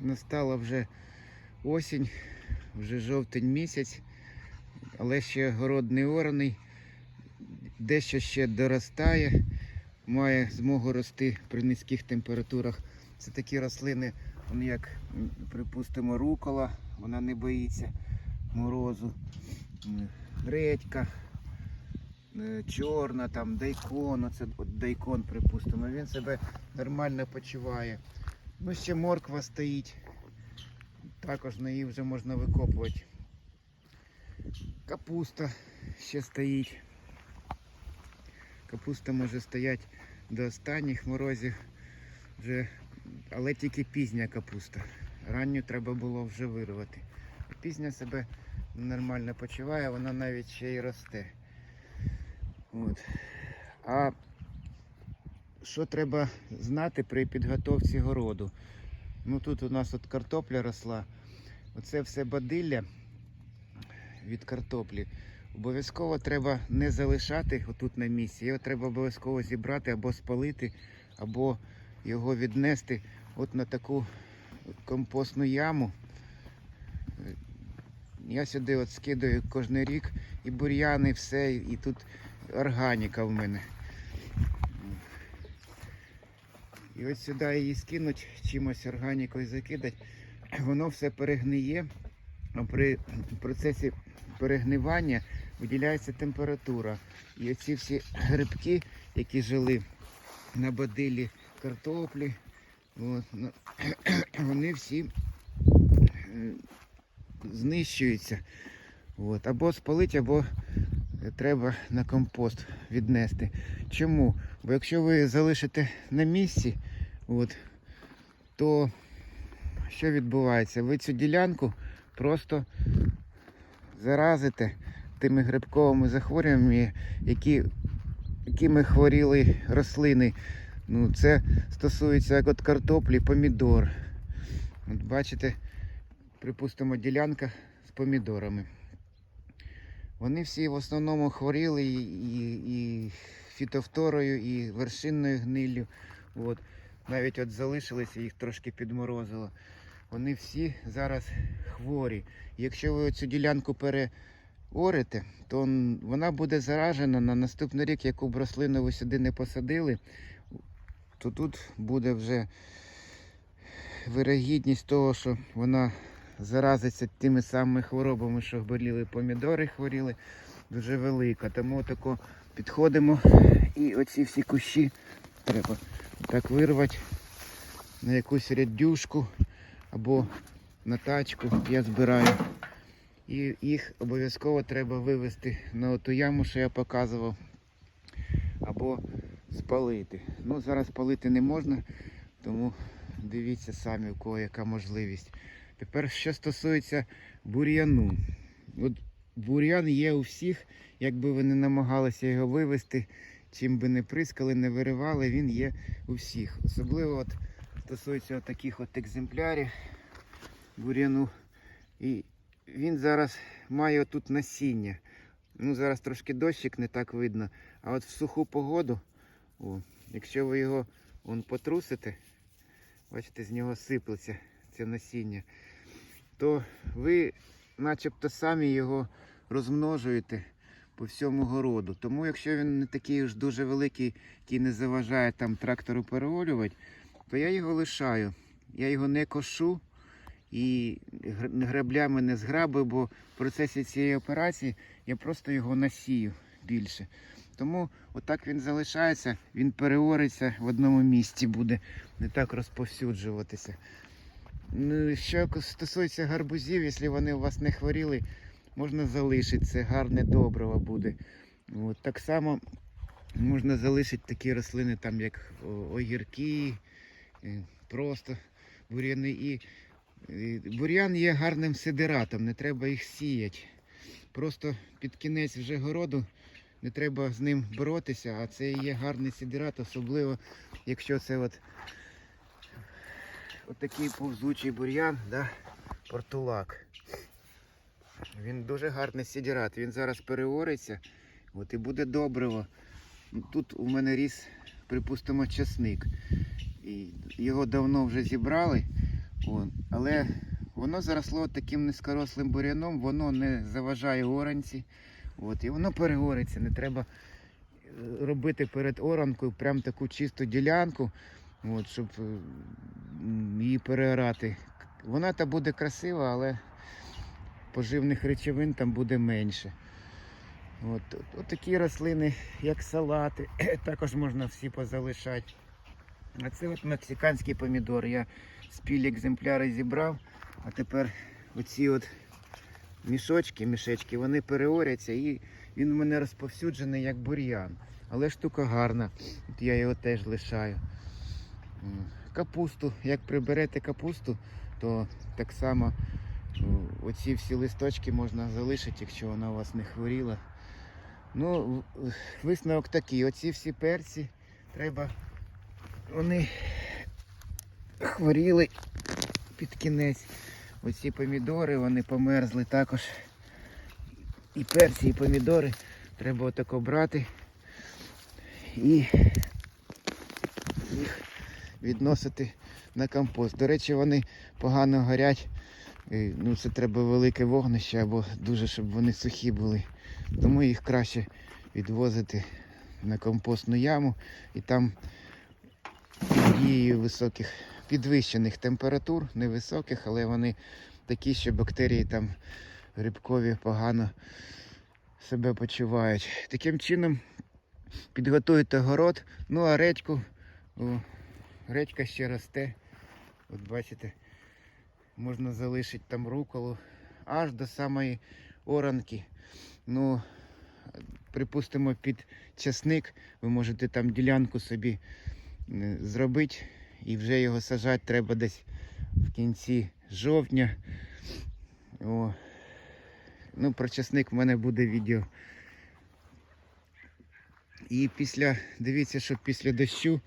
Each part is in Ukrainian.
настала вже осінь, вже жовтень місяць, але ще город не дещо ще доростає, має змогу рости при низьких температурах. Це такі рослини, як, припустимо, рукола, вона не боїться морозу, редька, е, чорна, там дайкон, оце дайкон, припустимо, він себе нормально почуває. Ну, ще морква стоїть. Також на її вже можна викопувати. Капуста ще стоїть. Капуста може стояти до останніх морозів, вже, але тільки пізня капуста. Ранню треба було вже вирвати. Пізня себе нормально почуває, вона навіть ще й росте. От. А що треба знати при підготовці городу? Ну тут у нас от картопля росла. Оце все бадилля від картоплі. Обов'язково треба не залишати отут на місці. Його треба обов'язково зібрати або спалити, або його віднести от на таку компостну яму. Я сюди от скидаю кожен рік і бур'яни, все, і тут органіка в мене. І ось сюди її скинуть, чимось органікою закидать, воно все перегниє. При процесі перегнивання виділяється температура. І оці всі грибки, які жили на бадилі картоплі, от, вони всі е, знищуються. От. Або спалить, або треба на компост віднести. Чому? Бо якщо ви залишите на місці, от, то що відбувається? Ви цю ділянку просто заразите тими грибковими захворюваннями, які, якими хворіли рослини. Ну, це стосується як от картоплі, помідор. От бачите, припустимо, ділянка з помідорами. Вони всі в основному хворіли і, і, і фітофторою, і вершинною гниллю. От. Навіть от залишилися, їх трошки підморозило. Вони всі зараз хворі. Якщо ви цю ділянку переорите, то вона буде заражена на наступний рік, яку б рослину ви сюди не посадили, то тут буде вже вирогідність того, що вона заразиться тими самими хворобами, що боліли помідори, хворіли, дуже велика. Тому тако підходимо і оці всі кущі треба так вирвати на якусь рядюшку або на тачку я збираю. І їх обов'язково треба вивезти на ту яму, що я показував, або спалити. Ну, зараз спалити не можна, тому дивіться самі, у кого яка можливість. Тепер, що стосується бур'яну. От бур'ян є у всіх, якби ви не намагалися його вивезти, чим би не прискали, не виривали, він є у всіх. Особливо от стосується от таких от екземплярів бур'яну. І він зараз має тут насіння. Ну, зараз трошки дощик не так видно. А от в суху погоду, о, якщо ви його вон, потрусите, бачите, з нього сиплеться це насіння, то ви начебто самі його розмножуєте по всьому городу. Тому якщо він не такий ж дуже великий, який не заважає там трактору переолювати, то я його лишаю. Я його не кошу і гр- граблями не зграбую, бо в процесі цієї операції я просто його насію більше. Тому отак він залишається, він переориться в одному місці, буде не так розповсюджуватися. Ну, що стосується гарбузів, якщо вони у вас не хворіли, можна залишити. Це гарне добриво буде. От, так само можна залишити такі рослини, там як огірки, е, просто бур'яни. І е, бур'ян є гарним сидератом, не треба їх сіяти. Просто під кінець вже городу не треба з ним боротися, а це є гарний сидерат, особливо якщо це от, от такий повзучий бур'ян, да, портулак. Він дуже гарний сидерат, він зараз переориться от, і буде добриво. Тут у мене ріс, припустимо, часник. І його давно вже зібрали. О, але воно заросло таким низькорослим буряном, воно не заважає оранці. От, і воно перегориться. Не треба е, робити перед оранкою прям таку чисту ділянку, от, щоб її переорати. Вона та буде красива, але поживних речовин там буде менше. От, от, от такі рослини, як салати, також можна всі позалишати. А це от мексиканський помідор. Я спіль екземпляри зібрав, а тепер оці от мішочки, мішечки, вони переоряться і він у мене розповсюджений як бур'ян. Але штука гарна. От я його теж лишаю. Капусту, як приберете капусту, то так само оці всі листочки можна залишити, якщо вона у вас не хворіла. Ну, висновок такий, оці всі перці треба. Вони хворіли під кінець. Оці помідори, вони померзли також. І перці, і помідори треба отако брати і їх відносити на компост. До речі, вони погано горять. Ну, це треба велике вогнище або дуже, щоб вони сухі були. Тому їх краще відвозити на компостну яму і там під дією високих підвищених температур, невисоких, але вони такі, що бактерії там грибкові погано себе почувають. Таким чином підготуйте город. Ну а редьку, о, редька ще росте. От бачите, можна залишити там руколу аж до самої оранки. Ну, припустимо, під часник ви можете там ділянку собі е, зробити і вже його сажати треба десь в кінці жовтня. О. Ну, про часник в мене буде відео. І після, дивіться, що після дощу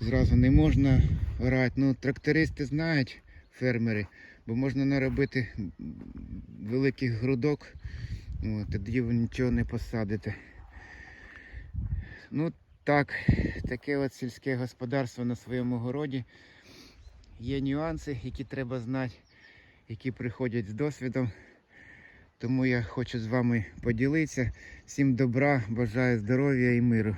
зразу не можна орати. Ну, трактористи знають, фермери, бо можна наробити великих грудок, тоді ви нічого не посадите. Ну так, таке от сільське господарство на своєму городі. Є нюанси, які треба знати, які приходять з досвідом. Тому я хочу з вами поділитися. Всім добра, бажаю здоров'я і миру.